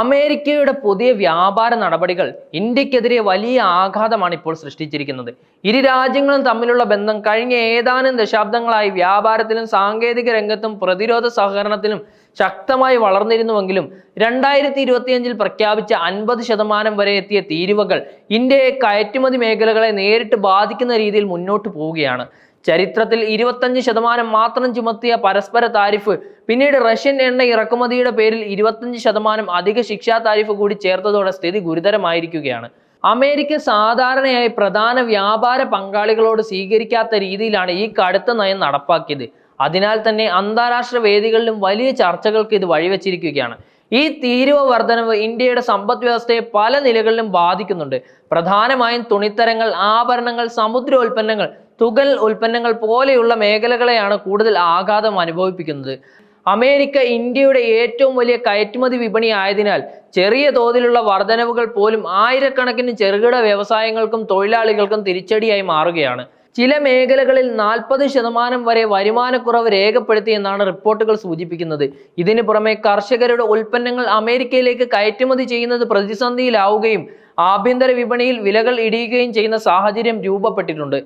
അമേരിക്കയുടെ പുതിയ വ്യാപാര നടപടികൾ ഇന്ത്യക്കെതിരെ വലിയ ആഘാതമാണ് ഇപ്പോൾ സൃഷ്ടിച്ചിരിക്കുന്നത്. ഇരു രാജ്യങ്ങളും തമ്മിലുള്ള ബന്ധം കഴിഞ്ഞ ഏതാനും ദശാബ്ദങ്ങളായി വ്യാപാരത്തിലും സാങ്കേതിക രംഗത്തും പ്രതിരോധ സഹകരണത്തിലും ശക്തമായി വളർന്നിരുന്നുവെങ്കിലും രണ്ടായിരത്തി ഇരുപത്തിയഞ്ചിൽ പ്രഖ്യാപിച്ച അൻപത് ശതമാനം വരെ എത്തിയ തീരുവകൾ ഇന്ത്യയെ കയറ്റുമതി മേഖലകളെ നേരിട്ട് ബാധിക്കുന്ന രീതിയിൽ മുന്നോട്ട് പോവുകയാണ്. ചരിത്രത്തിൽ ഇരുപത്തഞ്ച് ശതമാനം മാത്രം ചുമത്തിയ പരസ്പര താരിഫ് പിന്നീട് റഷ്യൻ എണ്ണ ഇറക്കുമതിയുടെ പേരിൽ ഇരുപത്തഞ്ച് ശതമാനം അധിക ശിക്ഷാ താരിഫ് കൂടി ചേർത്തതോടെ സ്ഥിതി ഗുരുതരമായിരിക്കുകയാണ്. അമേരിക്ക സാധാരണയായി പ്രധാന വ്യാപാര പങ്കാളികളോട് സ്വീകരിക്കാത്ത രീതിയിലാണ് ഈ കടുത്ത നയം നടപ്പാക്കിയത്. അതിനാൽ തന്നെ അന്താരാഷ്ട്ര വേദികളിലും വലിയ ചർച്ചകൾക്ക് ഇത് വഴിവെച്ചിരിക്കുകയാണ്. ഈ തീരുവ വർധനവ് ഇന്ത്യയുടെ സമ്പദ് വ്യവസ്ഥയെ പല നിലകളിലും ബാധിക്കുന്നുണ്ട്. പ്രധാനമായും തുണിത്തരങ്ങൾ ആഭരണങ്ങൾ സമുദ്രോൽപ്പന്നങ്ങൾ തുകൽ ഉൽപ്പന്നങ്ങൾ പോലെയുള്ള മേഖലകളെയാണ് കൂടുതൽ ആഘാതം അനുഭവിപ്പിക്കുന്നത്. അമേരിക്ക ഇന്ത്യയുടെ ഏറ്റവും വലിയ കയറ്റുമതി വിപണി ആയതിനാൽ ചെറിയ തോതിലുള്ള വർധനവുകൾ പോലും ആയിരക്കണക്കിന് ചെറുകിട വ്യവസായങ്ങൾക്കും തൊഴിലാളികൾക്കും തിരിച്ചടിയായി മാറുകയാണ്. ചില മേഖലകളിൽ നാൽപ്പത് ശതമാനം വരെ വരുമാനക്കുറവ് രേഖപ്പെടുത്തിയെന്നാണ് റിപ്പോർട്ടുകൾ സൂചിപ്പിക്കുന്നത്. ഇതിനു പുറമെ കർഷകരുടെ ഉൽപ്പന്നങ്ങൾ അമേരിക്കയിലേക്ക് കയറ്റുമതി ചെയ്യുന്നത് പ്രതിസന്ധിയിലാവുകയും ആഭ്യന്തര വിപണിയിൽ വിലകൾ ഇടിയുകയും ചെയ്യുന്ന സാഹചര്യം രൂപപ്പെട്ടിട്ടുണ്ട്.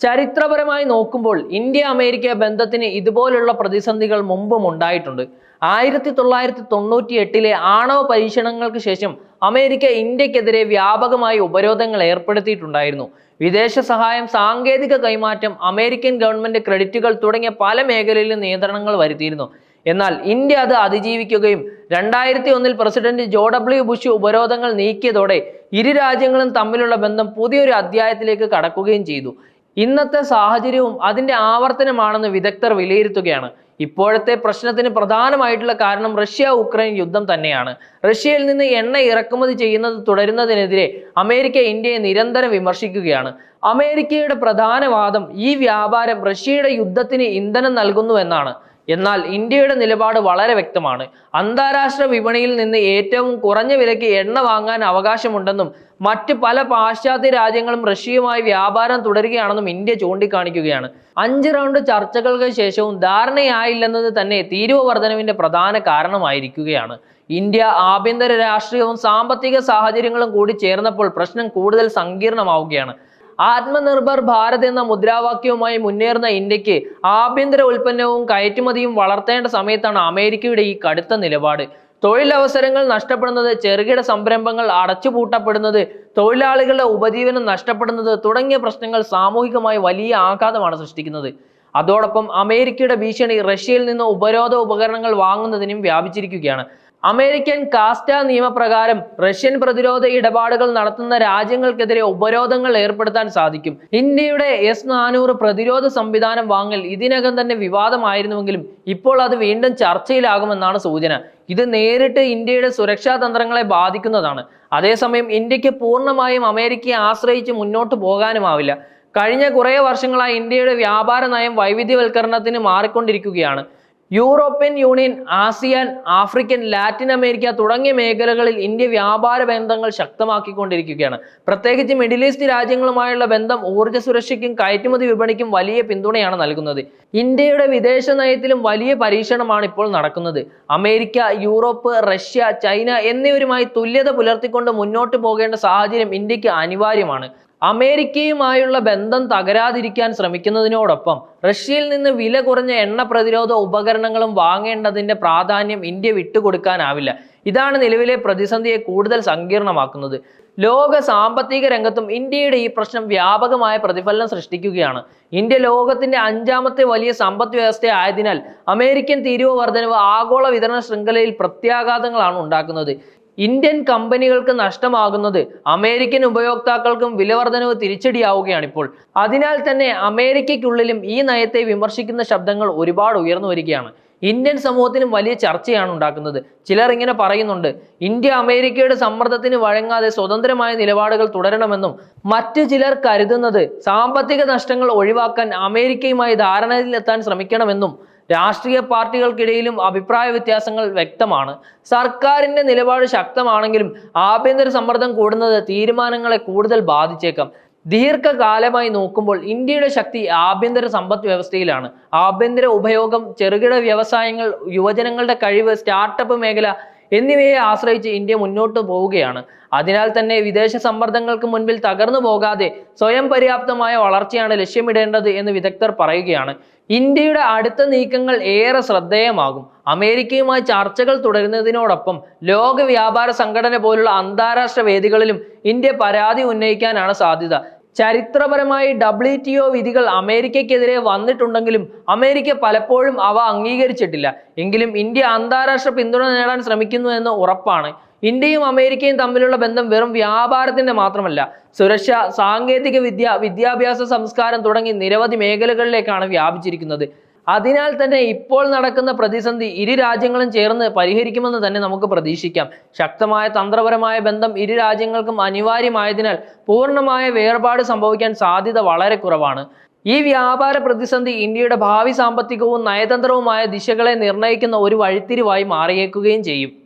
ചരിത്രപരമായി നോക്കുമ്പോൾ ഇന്ത്യ അമേരിക്ക ബന്ധത്തിന് ഇതുപോലുള്ള പ്രതിസന്ധികൾ മുമ്പും ഉണ്ടായിട്ടുണ്ട്. ആയിരത്തി തൊള്ളായിരത്തി തൊണ്ണൂറ്റി എട്ടിലെ ആണവ പരീക്ഷണങ്ങൾക്ക് ശേഷം അമേരിക്ക ഇന്ത്യക്കെതിരെ വ്യാപകമായി ഉപരോധങ്ങൾ ഏർപ്പെടുത്തിയിട്ടുണ്ടായിരുന്നു. വിദേശ സഹായം സാങ്കേതിക കൈമാറ്റം അമേരിക്കൻ ഗവൺമെന്റ് ക്രെഡിറ്റുകൾ തുടങ്ങിയ പല മേഖലയിലും നിയന്ത്രണങ്ങൾ വരുത്തിയിരുന്നു. എന്നാൽ ഇന്ത്യ അത് അതിജീവിക്കുകയും രണ്ടായിരത്തി ഒന്നിൽ പ്രസിഡന്റ് ജോ ഡബ്ല്യു ബുഷ് ഉപരോധങ്ങൾ നീക്കിയതോടെ ഇരു രാജ്യങ്ങളും തമ്മിലുള്ള ബന്ധം പുതിയൊരു അധ്യായത്തിലേക്ക് കടക്കുകയും ചെയ്തു. ഇന്നത്തെ സാഹചര്യവും അതിന്റെ ആവർത്തനമാണെന്ന് വിദഗ്ധർ വിലയിരുത്തുകയാണ്. ഇപ്പോഴത്തെ പ്രശ്നത്തിന് പ്രധാനമായിട്ടുള്ള കാരണം റഷ്യ ഉക്രൈൻ യുദ്ധം തന്നെയാണ്. റഷ്യയിൽ നിന്ന് എണ്ണ ഇറക്കുമതി ചെയ്യുന്നത് തുടരുന്നതിനെതിരെ അമേരിക്ക ഇന്ത്യയെ നിരന്തരം വിമർശിക്കുകയാണ്. അമേരിക്കയുടെ പ്രധാന വാദം ഈ വ്യാപാരം റഷ്യയുടെ യുദ്ധത്തിന് ഇന്ധനം നൽകുന്നു എന്നാണ്. എന്നാൽ ഇന്ത്യയുടെ നിലപാട് വളരെ വ്യക്തമാണ്. അന്താരാഷ്ട്ര വിപണിയിൽ നിന്ന് ഏറ്റവും കുറഞ്ഞ വിലയ്ക്ക് എണ്ണ വാങ്ങാൻ അവകാശമുണ്ടെന്നും മറ്റ് പല പാശ്ചാത്യ രാജ്യങ്ങളും റഷ്യയുമായി വ്യാപാരം തുടരുകയാണെന്നും ഇന്ത്യ ചൂണ്ടിക്കാണിക്കുകയാണ്. അഞ്ച് റൗണ്ട് ചർച്ചകൾക്ക് ശേഷവും ധാരണയായില്ലെന്നത് തന്നെ തീരുവ വർധനവിന്റെ പ്രധാന കാരണമായിരിക്കുകയാണ്. ഇന്ത്യ ആഭ്യന്തര രാഷ്ട്രീയവും സാമ്പത്തിക സാഹചര്യങ്ങളും കൂടി ചേർന്നപ്പോൾ പ്രശ്നം കൂടുതൽ സങ്കീർണമാവുകയാണ്. ആത്മനിർഭർ ഭാരത് എന്ന മുദ്രാവാക്യവുമായി മുന്നേറുന്ന ഇന്ത്യയ്ക്ക് ആഭ്യന്തര ഉൽപ്പന്നവും കയറ്റുമതിയും വളർത്തേണ്ട സമയത്താണ് അമേരിക്കയുടെ ഈ കടുത്ത നിലപാട്. തൊഴിലവസരങ്ങൾ നഷ്ടപ്പെടുന്നത് ചെറുകിട സംരംഭങ്ങൾ അടച്ചുപൂട്ടപ്പെടുന്നത് തൊഴിലാളികളുടെ ഉപജീവനം നഷ്ടപ്പെടുന്നത് തുടങ്ങിയ പ്രശ്നങ്ങൾ സാമൂഹികമായി വലിയ ആഘാതമാണ് സൃഷ്ടിക്കുന്നത്. അതോടൊപ്പം അമേരിക്കയുടെ ഭീഷണി റഷ്യയിൽ നിന്ന് ഉപരോധ ഉപകരണങ്ങൾ വാങ്ങുന്നതിനും വ്യാപിച്ചിരിക്കുകയാണ്. അമേരിക്കൻ കാസ്റ്റ നിയമപ്രകാരം റഷ്യൻ പ്രതിരോധ ഇടപാടുകൾ നടത്തുന്ന രാജ്യങ്ങൾക്കെതിരെ ഉപരോധങ്ങൾ ഏർപ്പെടുത്താൻ സാധിക്കും. ഇന്ത്യയുടെ എസ് നാനൂറ് പ്രതിരോധ സംവിധാനം വാങ്ങൽ ഇതിനകം തന്നെ വിവാദമായിരുന്നുവെങ്കിലും ഇപ്പോൾ അത് വീണ്ടും ചർച്ചയിലാകുമെന്നാണ് സൂചന. ഇത് നേരിട്ട് ഇന്ത്യയുടെ സുരക്ഷാ തന്ത്രങ്ങളെ ബാധിക്കുന്നതാണ്. അതേസമയം ഇന്ത്യയ്ക്ക് പൂർണമായും അമേരിക്കയെ ആശ്രയിച്ച് മുന്നോട്ട് പോകാനുമാവില്ല. കഴിഞ്ഞ കുറേ വർഷങ്ങളായി ഇന്ത്യയുടെ വ്യാപാര നയം വൈവിധ്യവൽക്കരണത്തിന് മാറിക്കൊണ്ടിരിക്കുകയാണ്. European Union ASEAN African Latin America തുടങ്ങിയ മേഖലകളിൽ ഇന്ത്യ വ്യാപാര ബന്ധങ്ങൾ ശക്തമാക്കിക്കൊണ്ടിരിക്കുകയാണ്. പ്രത്യേകിച്ച് മിഡിൽ ഈസ്റ്റ് രാജ്യങ്ങളുമായുള്ള ബന്ധം ഊർജ സുരക്ഷയ്ക്കും കയറ്റുമതി വിപണിക്കും വലിയ പിന്തുണയാണ് നൽകുന്നത്. ഇന്ത്യയുടെ വിദേശ നയത്തിലും വലിയ പരീക്ഷണമാണ് ഇപ്പോൾ നടക്കുന്നത്. അമേരിക്ക യൂറോപ്പ് റഷ്യ ചൈന എന്നിവരുമായി തുല്യത പുലർത്തിക്കൊണ്ട് മുന്നോട്ട് പോകേണ്ട സാഹചര്യം ഇന്ത്യയ്ക്ക് അനിവാര്യമാണ്. അമേരിക്കയുമായുള്ള ബന്ധം തകരാതിരിക്കാൻ ശ്രമിക്കുന്നതിനോടൊപ്പം റഷ്യയിൽ നിന്ന് വില കുറഞ്ഞ എണ്ണ പ്രതിരോധ ഉപകരണങ്ങളും വാങ്ങേണ്ടതിന്റെ പ്രാധാന്യം ഇന്ത്യ വിട്ടുകൊടുക്കാനാവില്ല. ഇതാണ് നിലവിലെ പ്രതിസന്ധിയെ കൂടുതൽ സങ്കീർണമാക്കുന്നത്. ലോക സാമ്പത്തിക രംഗത്തും ഇന്ത്യയുടെ ഈ പ്രശ്നം വ്യാപകമായ പ്രതിഫലനം സൃഷ്ടിക്കുകയാണ്. ഇന്ത്യ ലോകത്തിന്റെ അഞ്ചാമത്തെ വലിയ സമ്പദ് വ്യവസ്ഥ ആയതിനാൽ അമേരിക്കൻ തീരുവ വർധനവ് ആഗോള വിതരണ ശൃംഖലയിൽ പ്രത്യാഘാതങ്ങളാണ് ഉണ്ടാക്കുന്നത്. ഇന്ത്യൻ കമ്പനികൾക്ക് നഷ്ടമാകുന്നത് അമേരിക്കൻ ഉപയോക്താക്കൾക്കും വിലവർധനവ് തിരിച്ചടിയാവുകയാണ് ഇപ്പോൾ അതിനാൽ തന്നെ അമേരിക്കയ്ക്കുള്ളിലും ഈ നയത്തെ വിമർശിക്കുന്ന ശബ്ദങ്ങൾ ഒരുപാട് ഉയർന്നു വരികയാണ്. ഇന്ത്യൻ സമൂഹത്തിനും വലിയ ചർച്ചയാണ് ഉണ്ടാക്കുന്നത്. ചിലർ ഇങ്ങനെ പറയുന്നുണ്ട് ഇന്ത്യ അമേരിക്കയുടെ സമ്മർദ്ദത്തിന് വഴങ്ങാതെ സ്വതന്ത്രമായ നിലപാടുകൾ തുടരണമെന്നും മറ്റു ചിലർ കരുതുന്നത് സാമ്പത്തിക നഷ്ടങ്ങൾ ഒഴിവാക്കാൻ അമേരിക്കയുമായി ധാരണയിലെത്താൻ ശ്രമിക്കണമെന്നും രാഷ്ട്രീയ പാർട്ടികൾക്കിടയിലും അഭിപ്രായ വ്യത്യാസങ്ങൾ വ്യക്തമാണ്. സർക്കാരിന്റെ നിലപാട് ശക്തമാണെങ്കിലും ആഭ്യന്തര സമ്മർദ്ദം കൂടുന്നത് തീരുമാനങ്ങളെ കൂടുതൽ ബാധിച്ചേക്കാം. ദീർഘകാലമായി നോക്കുമ്പോൾ ഇന്ത്യയുടെ ശക്തി ആഭ്യന്തര സമ്പദ് വ്യവസ്ഥയിലാണ്. ആഭ്യന്തര ഉപയോഗം ചെറുകിട വ്യവസായങ്ങൾ യുവജനങ്ങളുടെ കഴിവ് സ്റ്റാർട്ടപ്പ് മേഖല എന്നിവയെ ആശ്രയിച്ച് ഇന്ത്യ മുന്നോട്ട് പോവുകയാണ്. അതിനാൽ തന്നെ വിദേശ സമ്മർദ്ദങ്ങൾക്ക് മുൻപിൽ തകർന്നു പോകാതെ സ്വയം പര്യാപ്തമായ വളർച്ചയാണ് ലക്ഷ്യമിടേണ്ടത് എന്ന് വിദഗ്ധർ പറയുകയാണ്. ഇന്ത്യയുടെ അടുത്ത നീക്കങ്ങൾ ഏറെ ശ്രദ്ധേയമാകും. അമേരിക്കയുമായി ചർച്ചകൾ തുടരുന്നതിനോടൊപ്പം ലോക വ്യാപാര സംഘടന പോലുള്ള അന്താരാഷ്ട്ര വേദികളിലും ഇന്ത്യ പരാതി ഉന്നയിക്കാനാണ് സാധ്യത. ചരിത്രപരമായി ഡബ്ല്യു ടി ഒ വിധികൾ അമേരിക്കയ്ക്കെതിരെ വന്നിട്ടുണ്ടെങ്കിലും അമേരിക്ക പലപ്പോഴും അവ അംഗീകരിച്ചിട്ടില്ല. എങ്കിലും ഇന്ത്യ അന്താരാഷ്ട്ര പിന്തുണ നേടാൻ ശ്രമിക്കുന്നു എന്ന് ഉറപ്പാണ്. ഇന്ത്യയും അമേരിക്കയും തമ്മിലുള്ള ബന്ധം വെറും വ്യാപാരത്തിന്റെ മാത്രമല്ല. സുരക്ഷ സാങ്കേതിക വിദ്യ വിദ്യാഭ്യാസ സംസ്കാരം തുടങ്ങി നിരവധി മേഖലകളിലേക്കാണ് വ്യാപിച്ചിരിക്കുന്നത്. അതിനാൽ തന്നെ ഇപ്പോൾ നടക്കുന്ന പ്രതിസന്ധി ഇരു രാജ്യങ്ങളും ചേർന്ന് പരിഹരിക്കുമെന്ന് തന്നെ നമുക്ക് പ്രതീക്ഷിക്കാം. ശക്തമായ തന്ത്രപരമായ ബന്ധം ഇരു രാജ്യങ്ങൾക്കും അനിവാര്യമായതിനാൽ പൂർണമായ വേർപാട് സംഭവിക്കാൻ സാധ്യത വളരെ കുറവാണ്. ഈ വ്യാപാര പ്രതിസന്ധി ഇന്ത്യയുടെ ഭാവി സാമ്പത്തികവും നയതന്ത്രവുമായ ദിശകളെ നിർണയിക്കുന്ന ഒരു വഴിത്തിരിവായി മാറിയേക്കുകയും ചെയ്യും.